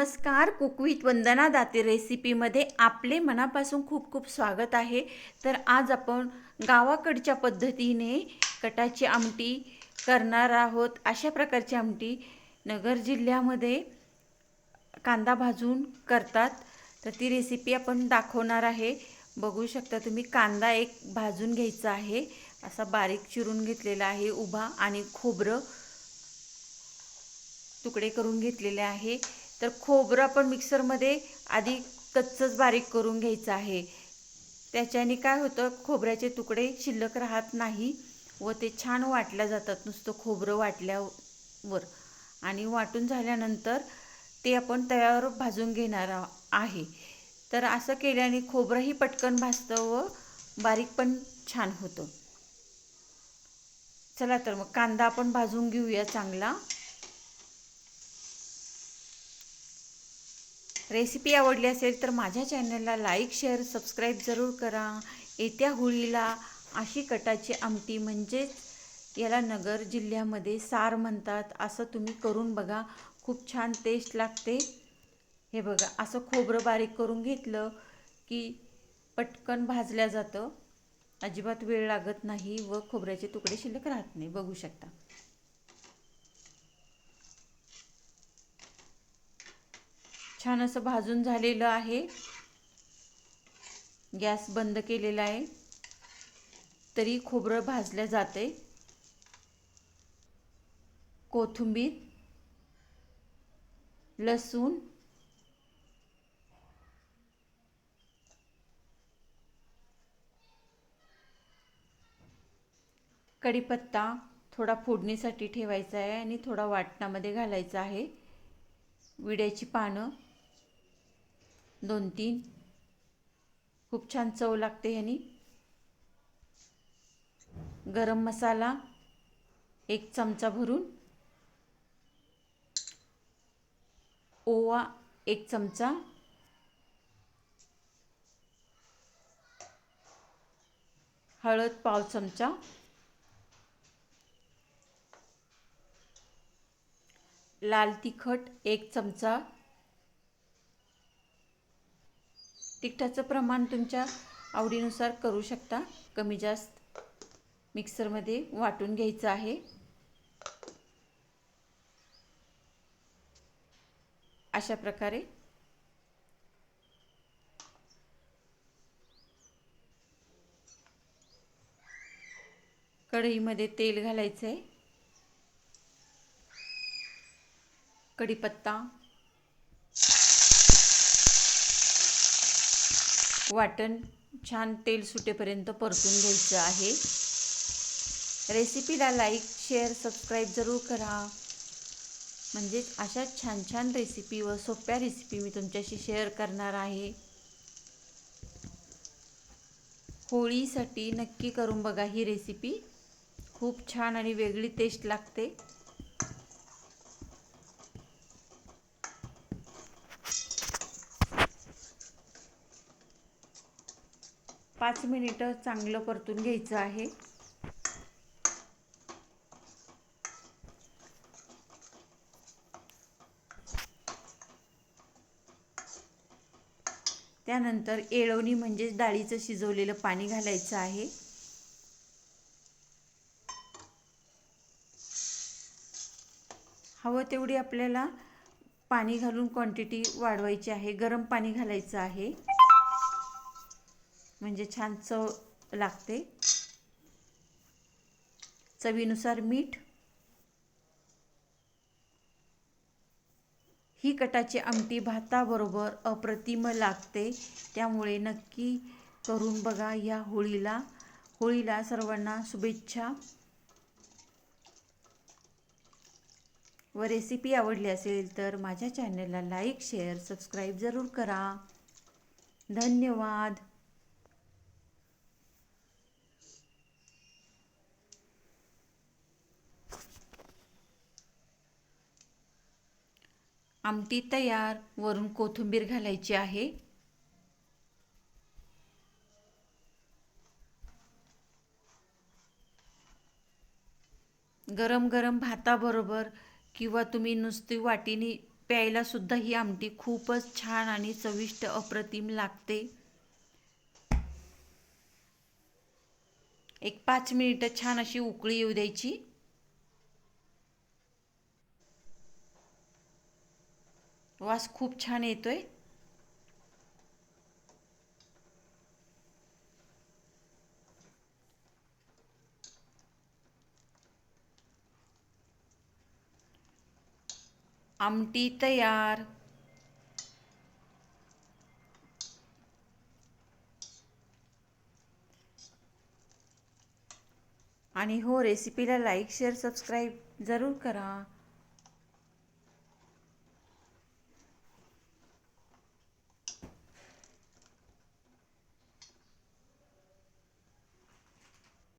नमस्कार कुकवीत वंदना दाते रेसिपीमध्ये आपले मनापासून खूप खूप स्वागत आहे. तर आज आपण गावाकडच्या पद्धतीने कटाची आमटी करणार आहोत. अशा प्रकारची आमटी नगर जिल्ह्यामध्ये कांदा भाजून करतात. तर ती रेसिपी आपण दाखवणार आहे. बघू शकता तुम्ही कांदा एक भाजून घ्यायचा आहे. असा बारीक चिरून घेतलेला आहे उभा आणि खोबरं तुकडे करून घेतलेले आहे. तर खोबरं आपण मिक्सरमध्ये आधी कच्चंच बारीक करून घ्यायचं आहे. त्याच्याने काय होतं खोबऱ्याचे तुकडे शिल्लक राहत नाही व ते छान वाटल्या जातात नुसतं खोबरं वाटल्यावर. आणि वाटून झाल्यानंतर ते आपण तव्यावर भाजून घेणार आ- आहे. तर असं केल्याने खोबरंही पटकन भाजतं व बारीक पण छान होतं. चला तर मग कांदा आपण भाजून घेऊया चांगला. रेसिपी आवडली असेल तर माझ्या चॅनलला लाईक शेअर सबस्क्राईब जरूर करा. येत्या होळीला अशी कटाची आमटी म्हणजेच याला नगर जिल्ह्यामध्ये सार म्हणतात. असं तुम्ही करून बघा. खूप छान टेस्ट लागते. हे बघा असं खोबरं बारीक करून घेतलं की पटकन भाजल्या जातं. अजिबात वेळ लागत नाही व खोबऱ्याचे तुकडे शिल्लक राहत नाही. बघू शकता. छान असं भाजून झालेलं आहे. गॅस बंद केलेला आहे. तरी खोबरं भाजलं जाते. कोथिंबीर लसूण कढीपत्ता थोडा फोडणीसाठी ठेवायचा आहे आणि थोडा वाटणामध्ये घालायचा आहे. विड्याची पानं दोन तीन. खूप छान चव लागते ह्यानी. गरम मसाला एक चमचा भरून. ओवा एक चमचा. हळद पाव चमचा. लाल तिखट एक चमचा. तिखटाचं प्रमाण तुमच्या आवडीनुसार करू शकता. कमी जास्त मिक्सरमध्ये वाटून घ्यायचं आहे. अशा प्रकारे कढईमध्ये तेल घालायचं आहे कढीपत्ता वाटण छान तेल सुटेपर्यंत परतून घ्यायचं आहे. रेसिपीला लाईक शेअर सबस्क्राईब जरूर करा. म्हणजेच अशा छान छान रेसिपी व सोप्या रेसिपी मी तुमच्याशी शेअर करणार आहे. होळीसाठी नक्की करून बघा ही रेसिपी खूप छान आणि वेगळी टेस्ट लागते. पाच मिनिटं चांगलं परतून घ्यायचं आहे. त्यानंतर येळवणी म्हणजेच डाळीचं शिजवलेलं पाणी घालायचं आहे. हवं तेवढी आपल्याला पाणी घालून क्वांटिटी वाढवायची आहे. गरम पाणी घालायचं आहे. म्हणजे छान चव लागते. चवीनुसार मीठ. ही कटाची आमटी भाताबरोबर अप्रतिम लागते. त्यामुळे नक्की करून बघा या होळीला. होळीला सर्वांना शुभेच्छा. व रेसिपी आवडली असेल तर माझ्या चॅनलला लाईक शेअर सबस्क्राईब जरूर करा. धन्यवाद. आमटी तयार वरून कोथिंबीर घालायची आहे. गरम गरम भाताबरोबर किंवा तुम्ही नुसती वाटीने प्यायला सुद्धा ही आमटी खूपच छान आणि चविष्ट अप्रतिम लागते. एक पाच मिनिटं छान अशी उकळी येऊ द्यायची. वास खूप छान येतोय. आमटी तयार. आणि हो रेसिपीला लाईक शेअर सबस्क्राईब जरूर करा.